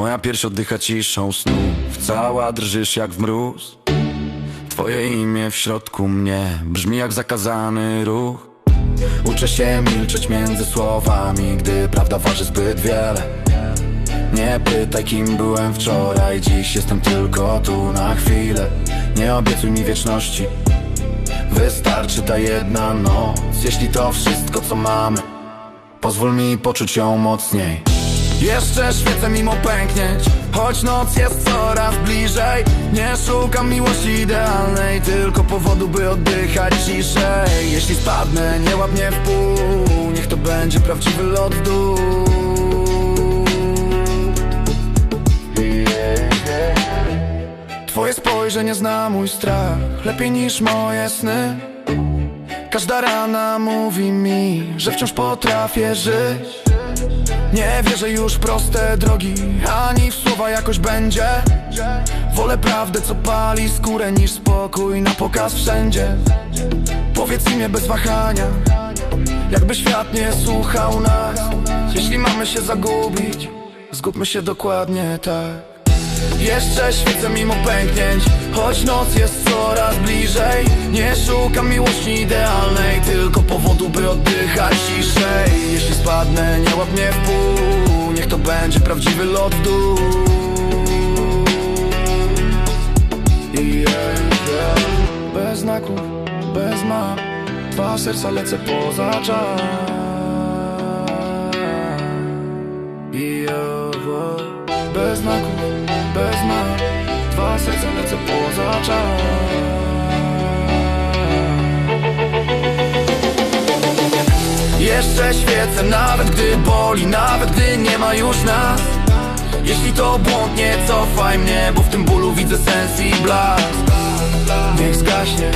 Moja pierś oddycha ciszą snu. Cała drżysz jak w mróz. Twoje imię w środku mnie. Brzmi jak zakazany ruch. Uczę się milczeć między słowami Gdy prawda waży zbyt wiele. Nie pytaj kim byłem wczoraj. Dziś jestem tylko tu na chwilę. Nie obiecuj mi wieczności. Wystarczy ta jedna noc. Jeśli to wszystko co mamy Pozwól mi poczuć ją mocniej Jeszcze świecę mimo pęknięć Choć noc jest coraz bliżej. Nie szukam miłości idealnej Tylko powodu by oddychać ciszej. Jeśli spadnę, nie łap mnie w pół Niech to będzie prawdziwy lot w dół. Twoje spojrzenie zna mój strach Lepiej niż moje sny. Każda rana mówi mi, że wciąż potrafię żyć Nie wierzę już proste drogi, ani w słowa jakoś będzie. Wolę prawdę, co pali skórę, niż spokój na pokaz wszędzie. Powiedz imię bez wahania, jakby świat nie słuchał nas. Jeśli mamy się zagubić, zgubmy się dokładnie tak. Jeszcze świecę mimo pęknięć Choć noc jest coraz bliżej. Nie szukam miłości idealnej Tylko powodu by oddychać ciszej Jeśli spadnę nie łap mnie w pół. Niech to będzie prawdziwy lot w dół. Yeah, yeah. Bez znaków, bez map Dwa serca lecę poza czas. Bez znaków, bez map Dwa serca lecę poza czas Jeszcze świecę nawet gdy boli Nawet gdy nie ma już nas. Jeśli to błąd nie cofaj mnie Bo w tym bólu widzę sens i blask. Niech zgaśnie